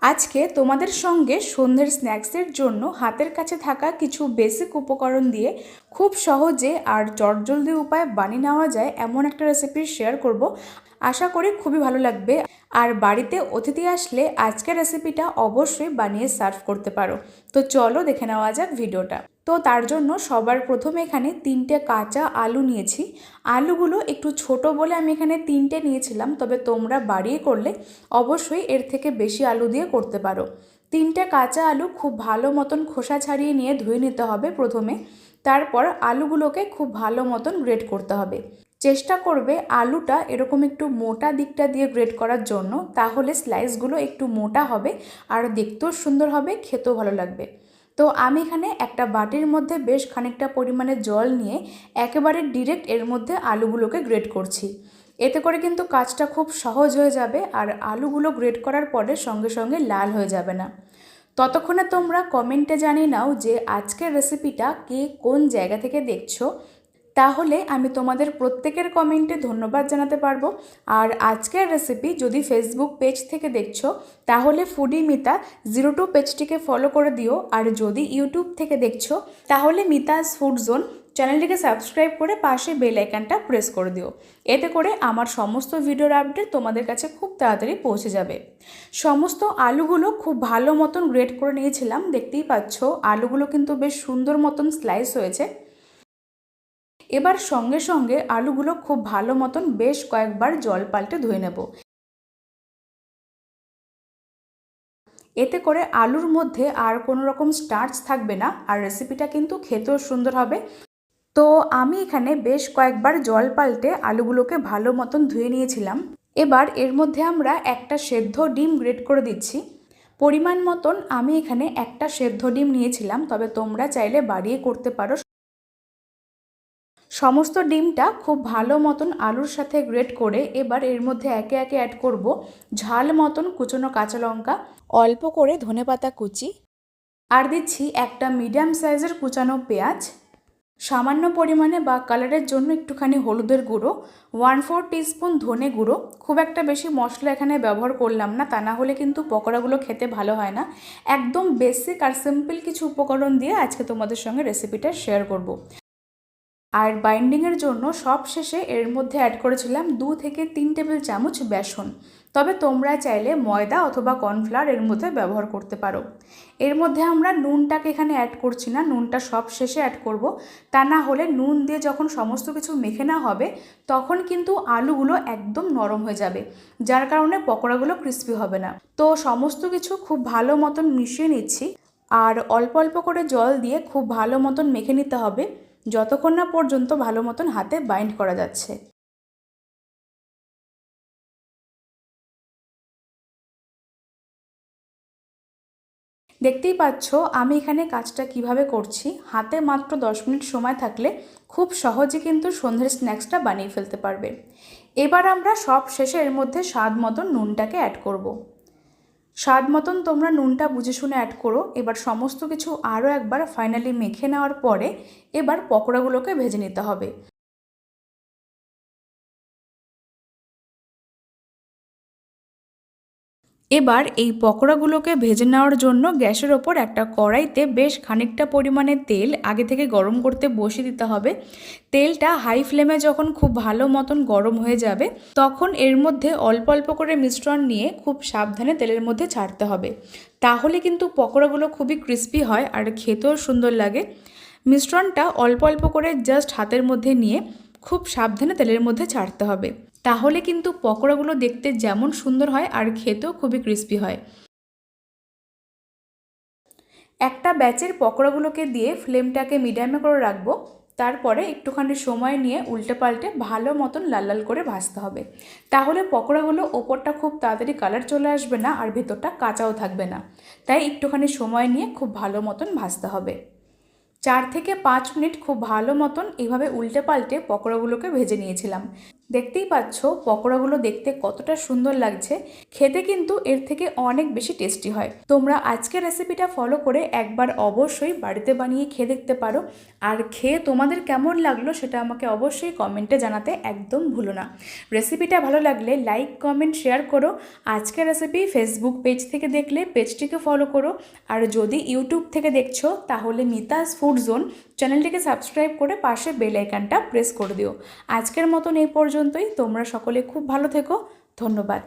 আজকে তোমাদের সঙ্গে সন্ধ্যের স্ন্যাক্সের জন্য হাতের কাছে থাকা কিছু বেসিক উপকরণ দিয়ে খুব সহজে আর চটজলদি উপায় বানিয়ে নেওয়া যায় এমন একটা রেসিপি শেয়ার করব। আশা করি খুবই ভালো লাগবে। আর বাড়িতে অতিথি আসলে আজকের রেসিপিটা অবশ্যই বানিয়ে সার্ভ করতে পারো। তো চলো দেখে নেওয়া যাক ভিডিওটা তো তার জন্য সবার প্রথমে এখানে তিনটে কাঁচা আলু নিয়েছি। আলুগুলো একটু ছোট বলে আমি এখানে তিনটে নিয়েছিলাম, তবে তোমরা বাড়িয়ে করলে অবশ্যই এর থেকে বেশি আলু দিয়ে করতে পারো। তিনটে কাঁচা আলু খুব ভালো মতন খোসা ছাড়িয়ে নিয়ে ধুয়ে নিতে হবে প্রথমে। তারপর আলুগুলোকে খুব ভালো মতন গ্রেড করতে হবে। চেষ্টা করবে আলুটা এরকম একটু মোটা দিকটা দিয়ে গ্রেড করার জন্য, তাহলে স্লাইসগুলো একটু মোটা হবে আর দেখতেও সুন্দর হবে, খেতেও ভালো লাগবে। তো আমি এখানে একটা বাটির মধ্যে বেশ খানিকটা পরিমাণে জল নিয়ে একেবারে ডিরেক্ট এর মধ্যে আলুগুলোকে গ্রেট করছি। এতে করে কিন্তু কাজটা খুব সহজ হয়ে যাবে আর আলুগুলো গ্রেট করার পরে সঙ্গে সঙ্গে লাল হয়ে যাবে না। ততক্ষণে তোমরা কমেন্টে জানিয়ে নাও যে আজকের রেসিপিটা কে কোন জায়গা থেকে দেখছ তাহলে আমি তোমাদের প্রত্যেকের কমেন্টে ধন্যবাদ জানাতে পারব। আর আজকের রেসিপি যদি ফেসবুক পেজ থেকে দেখছ, তাহলে ফুডি মিতা জিরো টু পেজটিকে ফলো করে দিও। আর যদি ইউটিউব থেকে দেখছ, তাহলে মিতাস ফুড জোন চ্যানেলটিকে সাবস্ক্রাইব করে পাশে বেল আইকনটা প্রেস করে দিও। এতে করে আমার সমস্ত ভিডিওর আপডেট তোমাদের কাছে খুব তাড়াতাড়ি পৌঁছে যাবে। সমস্ত আলুগুলো খুব ভালো মতন গ্রেড করে নিয়েছিলাম, দেখতেই পাচ্ছ। আলুগুলো কিন্তু বেশ সুন্দর মতন স্লাইস হয়েছে। এবার সঙ্গে সঙ্গে আলুগুলো খুব ভালো মতন বেশ কয়েকবার জল পাল্টে ধুয়ে নেব। এতে করে আলুর মধ্যে আর কোনো রকম স্টার্চ থাকবে না আর রেসিপিটা কিন্তু খেতেও সুন্দর হবে। তো আমি এখানে বেশ কয়েকবার জল পাল্টে আলুগুলোকে ভালো মতন ধুয়ে নিয়েছিলাম। এবার এর মধ্যে আমরা একটা সেদ্ধ ডিম গ্রেট করে দিচ্ছি। পরিমাণ মতন আমি এখানে একটা সেদ্ধ ডিম নিয়েছিলাম, তবে তোমরা চাইলে বাড়িয়ে করতে পারো। সমস্ত ডিমটা খুব ভালো মতন আলুর সাথে গ্রেট করে এবার এর মধ্যে একে একে অ্যাড করব ঝাল মতন কুচনো কাঁচা লঙ্কা, অল্প করে ধনেপাতা কুচি আর দিচ্ছি একটা মিডিয়াম সাইজের কুচানো পেঁয়াজ। সামান্য পরিমাণে বা কালারের জন্য একটুখানি হলুদের গুঁড়ো ওয়ান ফোর টিস্পুন ধনে গুঁড়ো। খুব একটা বেশি মশলা এখানে ব্যবহার করলাম না, তা না হলে কিন্তু পকোড়াগুলো খেতে ভালো হয় না। একদম বেসিক আর সিম্পল কিছু উপকরণ দিয়ে আজকে তোমাদের সঙ্গে রেসিপিটা শেয়ার করব। আর বাইন্ডিংয়ের জন্য সব শেষে এর মধ্যে অ্যাড করেছিলাম দু থেকে তিন টেবিল চামচ বেসন। তবে তোমরা চাইলে ময়দা অথবা কর্নফ্লাওয়ার এর মধ্যে ব্যবহার করতে পারো। এর মধ্যে আমরা নুনটাকে এখানে অ্যাড করছি না, নুনটা সব শেষে অ্যাড করব। তা না হলে নুন দিয়ে যখন সমস্ত কিছু মেখে না হবে, তখন কিন্তু আলুগুলো একদম নরম হয়ে যাবে, যার কারণে পকোড়াগুলো ক্রিস্পি হবে না। তো সমস্ত কিছু খুব ভালো মতন মিশিয়ে নিচ্ছি। আর অল্প অল্প করে জল দিয়ে খুব ভালো মতন মেখে নিতে হবে। যতক্ষণ না পর্যন্ত ভালো মতন হাতে বাইন্ড করা যাচ্ছে। দেখতেই পাচ্ছ, আমি এখানে কাজটা কীভাবে করছি। হাতে মাত্র দশ মিনিট সময় থাকলে খুব সহজে কিন্তু সন্ধ্যের স্ন্যাক্সটা বানিয়ে ফেলতে পারবে। এবার আমরা সব শেষে এর মধ্যে স্বাদ মতন নুনটাকে অ্যাড করব। স্বাদ মতন তোমরা নুনটা বুঝে শুনে অ্যাড করো। এবার সমস্ত কিছু আরও একবার ফাইনালি মেখে নেওয়ার পরে এবার পকোড়াগুলোকে ভেজে নিতে হবে। এবার এই পকোড়াগুলোকে ভেজে নেওয়ার জন্য গ্যাসের ওপর একটা কড়াইতে বেশ খানিকটা পরিমাণে তেল আগে থেকে গরম করতে বসিয়ে দিতে হবে। তেলটা হাই ফ্লেমে যখন খুব ভালো মতন গরম হয়ে যাবে, তখন এর মধ্যে অল্প অল্প করে মিশ্রণ নিয়ে খুব সাবধানে তেলের মধ্যে ছাড়তে হবে। তাহলে কিন্তু পকোড়াগুলো খুবই ক্রিস্পি হয় আর খেতেও সুন্দর লাগে। মিশ্রণটা অল্প অল্প করে জাস্ট হাতের মধ্যে নিয়ে খুব সাবধানে তেলের মধ্যে ছাড়তে হবে। তাহলে কিন্তু পকোড়াগুলো দেখতে যেমন সুন্দর হয় আর খেতেও খুবই ক্রিস্পি হয়। একটা ব্যাচের পকোড়াগুলোকে দিয়ে ফ্লেমটাকে মিডিয়ামে করে রাখব, তারপরে একটুখানি সময় নিয়ে উল্টে পাল্টে ভালো মতন লাল লাল করে ভাজতে হবে। তাহলে পকোড়াগুলো ওপরটা খুব তাড়াতাড়ি কালার চলে আসবে না আর ভেতরটা কাঁচাও থাকবে না। তাই একটুখানি সময় নিয়ে খুব ভালো মতন ভাজতে হবে। চার থেকে পাঁচ মিনিট খুব ভালো মতন এভাবে উল্টে পাল্টে পকোড়াগুলোকে ভেজে নিয়েছিলাম। দেখতেই পাচ্ছ পকোড়াগুলো দেখতে কতটা সুন্দর লাগছে। খেতে কিন্তু এর থেকে অনেক বেশি টেস্টি হয়। তোমরা আজকের রেসিপিটা ফলো করে একবার অবশ্যই বাড়িতে বানিয়ে খেয়ে দেখতে পারো। আর খেয়ে তোমাদের কেমন লাগল সেটা আমাকে অবশ্যই কমেন্টে জানাতে একদম ভুলো না। রেসিপিটা ভালো লাগলে লাইক কমেন্ট শেয়ার করো। আজকের রেসিপি ফেসবুক পেজ থেকে দেখলে পেজটিকে ফলো করো। আর যদি ইউটিউব থেকে দেখছ, তাহলে মিতাস ফুড জোন চ্যানেলটিকে সাবস্ক্রাইব করে পাশে বেল আইকনটা প্রেস করে দিও। আজকের মতন এই পর্যন্তই তোমরা সকলে খুব ভালো থেকো। ধন্যবাদ।